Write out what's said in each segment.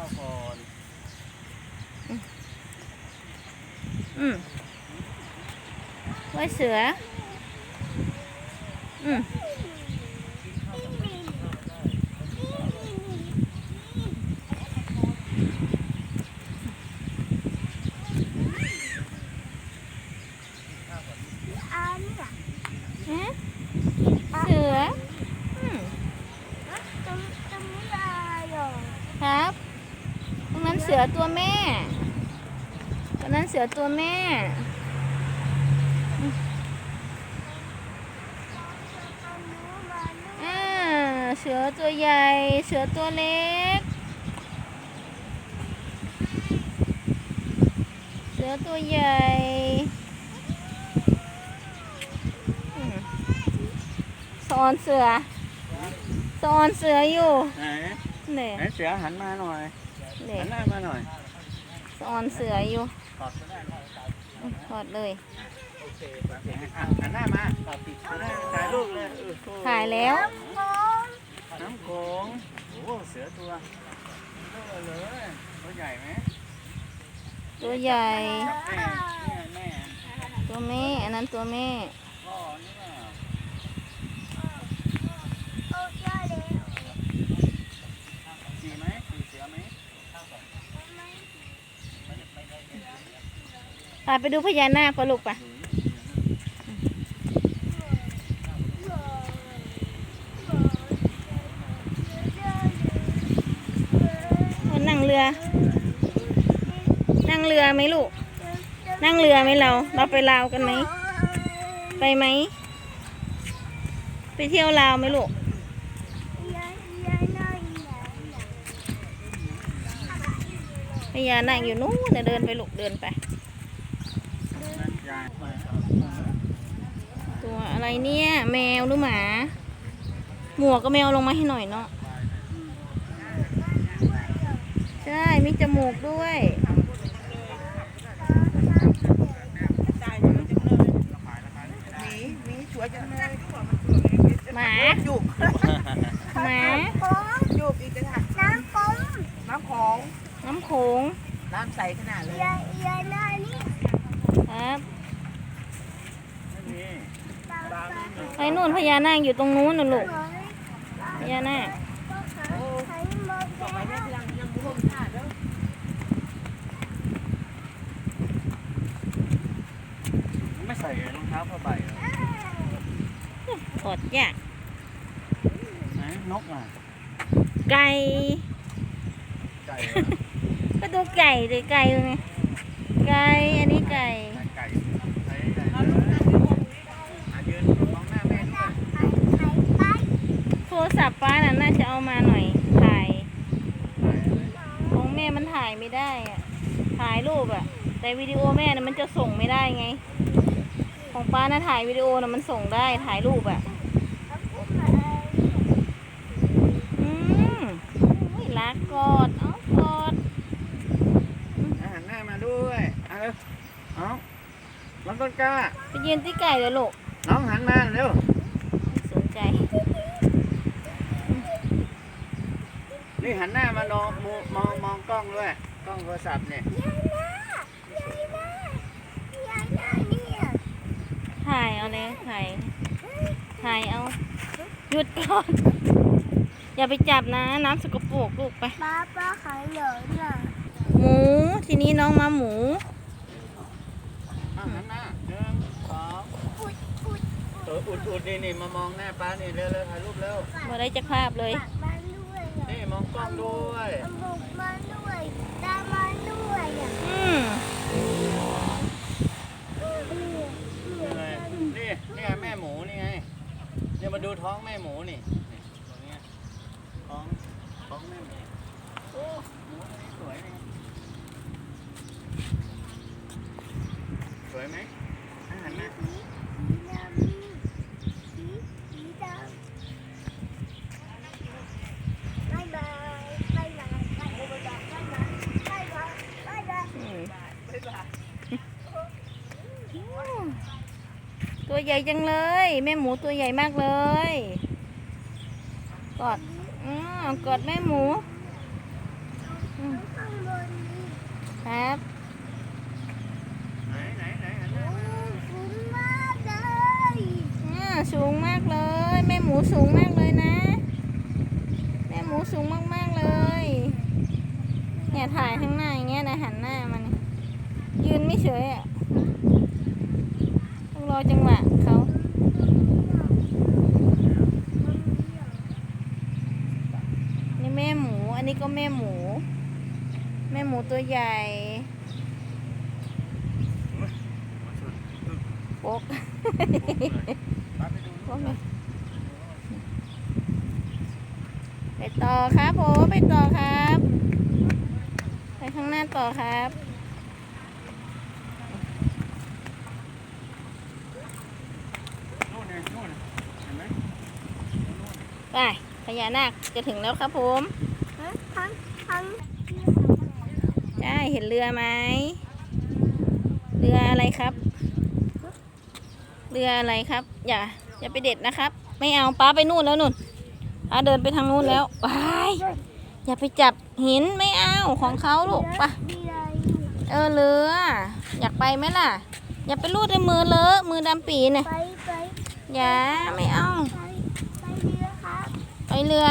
าวก่อนอืมไว้เสือ อืม อันน่ะ ฮะเสือ อืม ตรงตรงนี้อะไรอะ ครับ ตรงนั้นเสื อตัวแม่ตรงนั้นเสือตัวแม่อ่าเสือตัวใหญ่ เสือตัวเล็ก เสือตัวใหญ่อืมสอนเสือสอนเสืออยู่ ไหนเนี่ยไหนเสือหันมาหน่อย เนี่ยหันหน้ามาหน่อยสอนเสืออยู่ถอดก็ได้อืมถอดเลย โอเคโอเคอะหันหน้ามาหันหน้าถ่ายรูปเลยเออถ่ายแล้วโค้งน้ำโขงโอ้เสือตัวเบลอเลยตัวใหญ่ไหมตัวใหญ่กับแม่เนี่ยแม่ตัวแม่ อันนั้นตัวแม่ พ่อนี่เปล่า โอ้ยเลย ขี่ไหมขี่เสือไหม พาไปดูพญานาคปะลูกปะเอนั่งเรือ นั่งเรือไหมลูก นั่งเรือไหมเรา เราไปลาวกันไหม ไปไหม ไปเที่ยวลาวไหมลูกพญานาคอยู่นู้นเดินไปลูกเดินไป ยาย ตัว อะไรเนี่ย แมวหรือหมา หมวกก็แมวลงมาให้หน่อยเนาะใช่มีจมูกด้วยมีมีสวยจังเลยหมาจุกหมาจุกอีกต่างหากน้ำกุ้งน้ำของน้ำโขงน้ำใสขนาดเลยยายยายน่านี่ครับ ไม่มีไปนู่นพญานาคอยู่ตรงนู้นน่ะลูกเฮ้ยพญานาคใช้หมดต่อไปแล้เนี่ยวยังยังบุ้มชาติแล้วไม่ใส่รองเท้าผ้าใบเหรอถอดยากไหนนกอะไก่ ไก่เหรอ ก็ดูไก่เลยไก่ตรงนี้ไก่ อันนี้ไก่ ไก่ไก่ไก่อะยืนมองหน้าแม่ด้วย ไป โทร ศัพท์ป้าน่ะน่าจะเอามาหน่อย ถ่าย ของแม่มันถ่ายไม่ได้อะถ่ายรูปอะแต่วิดีโอแม่น่ะมันจะส่งไม่ได้ไง ของป้าน่ะถ่ายวิดีโอน่ะมันส่งได้ถ่ายรูปอะอืมอุ้ยรักกอดเอากอดอะหันหน้ามาด้วยเอาเร็วเอาน้องต้นกล้าไปยืนที่ไก่เลยลูกน้องหันมาเร็ว ไม่สนใจ นี่หันหน้ามามองมองมองกล้องด้วย กล้องโทรศัพท์เนี่ยยายน่านี่ถ่ายเอาเลยถ่ายถ่ายเอา หยุดก่อนอย่าไปจับนะ น้ำสกปรกลูกไปป้าป้าขายเหลือน่ะหมู ทีนี้น้องมาหมูอะหันหน้าหนึ่งสองเอออุดอุดนี่นี่มามองหน้าป้านี่เร็วเร็วถ่ายรูปเร็วมาได้จากภาพเลย นี่มองกล้องด้วยจมูกมาด้วยตามาด้วยอะอืมนี่ไงนี่นี่ไงแม่หมูนี่ไงเนี่ยมาดูท้องแม่หมูนี่นี่ตรงเนี้ยท้องท้องแม่หมูโอ้หมูตัวนี้สวยนี่สวยไหมอะหันหน้า ตัวใหญ่จังเลย แม่หมูตัวใหญ่มากเลย กอดอือกอดแม่หมูออืมข้างบนนี้ครับไหนไหนไหนหันหน้าโอ้มาคุ้มมากเลยอ่าสูงมากเลย แม่หมูสูงมากเลยนะ แม่หมูสูงมากๆเลยเนี่ยถ่ายข้างหน้าอย่างเงี้ยนะหันหน้ามันยืนไม่เฉยอะต้อง รอจังหวะเขานี่แม่หมู อันนี้ก็แม่หมู แม่หมูตัวใหญ่โป๊กไปดูโป๊กเลยไปต่อครับผมไปต่อครับ ไปข้างหน้าต่อครับ นู่นไงนู่นน่ะเห็นไหม ไป พญานาคจะถึงแล้วครับผมฮะทั้งทั้งใช่เห็นเรือไหม เรืออะไรครับ เรืออะไรครับ อย่า อย่าไปเด็ดนะครับ ไม่เอาป้าไปนู่นแล้วนู่นป้าเดินไปทางนู้นแล้วว้ายอย่าไปจับหินไม่เอาของเขาลูกไปะดีเลยเออเรือ อยากไปไหมล่ะ อย่าไปลูดในมือเลอะมือดำปีเนี่ยไปไปอย่าไม่เอา ไปไปเรือครับ ไปเรือ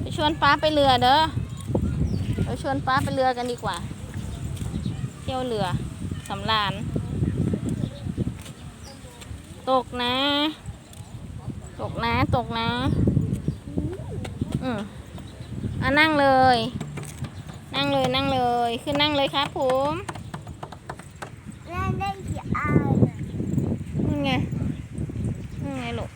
ไปชวนป้าไปเรือเด้อไปชวนป้าไปเรือกันดีกว่า เที่ยวเรือสำราญตกนะ ตกนะตกนะ อืมอะนั่งเลย นั่งเลยนั่งเลยขึ้นนั่งเลยครับผมเล่นได้กี่อันนี่ไงนี่ไงลูก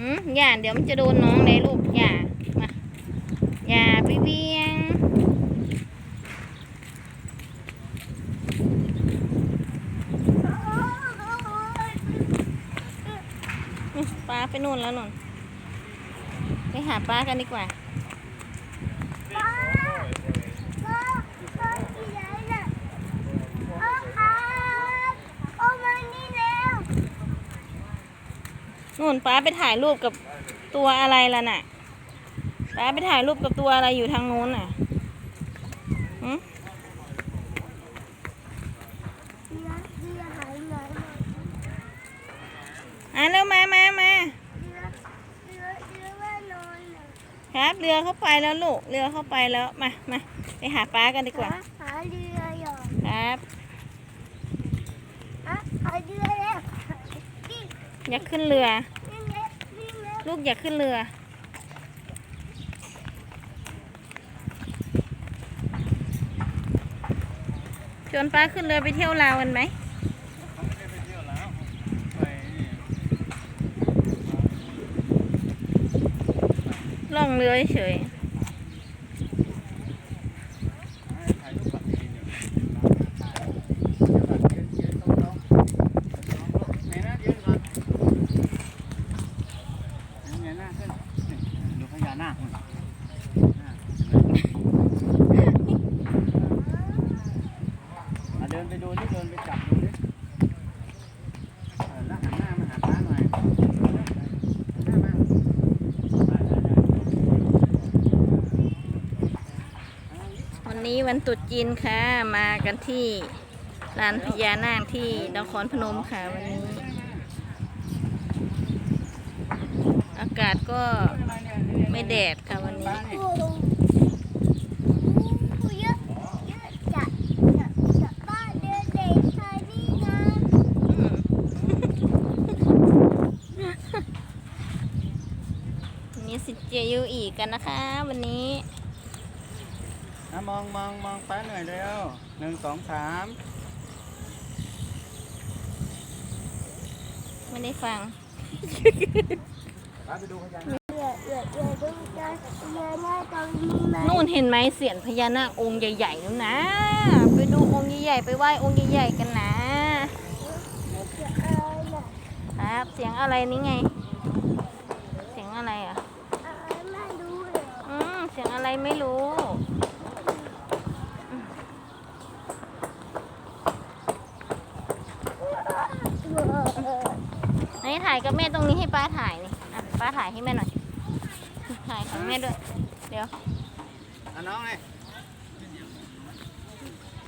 อืมอย่าเดี๋ยวมันจะโดนน้องเลยลูกอย่ามาอย่าไปเวียงป้าไปนู่นแล้วนู่นไปหาป้ากันดีกว่า ป้าป้าป้าที่ไหนน่ะป้าครับเอามานี่แล้ว นู่นป้าไปถ่ายรูปกับตัวอะไรล่ะน่ะป้าไปถ่ายรูปกับตัวอะไรอยู่ทางนู้นน่ะหืมเรือเรือหายเลยอะเร็วมามามาเรือเรือเรือว่านอนครับเรือเข้าไปแล้วลูกเรือเข้าไปแล้วมามาไปหาป้ากันดีกว่า หาหาเรืออยู่ ครับ หาหาเรือแล้วนี่ อยากขึ้นเรือ ลูกอยากขึ้นเรือ ชวนป้าขึ้นเรือไปเที่ยวลาวกันไหมล่องเรือเฉย ถ่ายรูปกับที่นี่เดี๋ยวก่อนยืนยืนตรงๆไหนนะยืนก่อนเงยหน้าขึ้นนี่ดูพญานาคมัน อะเดินไปดูนี่เดินไปจับดูดิเออแล้วหันหน้ามาหาป้าหน่อยหันหน้ามาได้ได้ได้วันนี้วันตรุษจีนค่ะ มากันที่ลานพญานาคที่นครพนมค่ะวันนี้ อากาศก็ไม่แดดค่ะวันนี้โอ้โหโอ้เยอะเยอะจัดจัดจัดบ้านเดินเด็กชายนี่นะอืมวันนี้สิเจยูอีกกันนะคะ วันนี้อะมองมองมองป้าหน่อยเร็วหนึ่งสองสามไม่ได้ฟัง นาคเอือเอือเอือดูจะเอือหน้าตรงนี้ไหมนู่นเห็นไหมเสียนพญานาคองค์ใหญ่ๆนู่นนะ ไปดูองค์ใหญ่ๆไปไหว้องค์ใหญ่ๆกันนะเอืออะไรน่ะครับ เสียงอะไรนี่ไง เสียงอะไรอะ อะไรไม่รู้เลยอืมเสียงอะไรไม่รู้ไหนถ่ายกับแม่ตรงนี้ให้ป้าถ่ายนี่ ป้าถ่ายให้แม่หน่อย ถ่ายของแม่ด้วย เดี๋ยวอะน้องเลย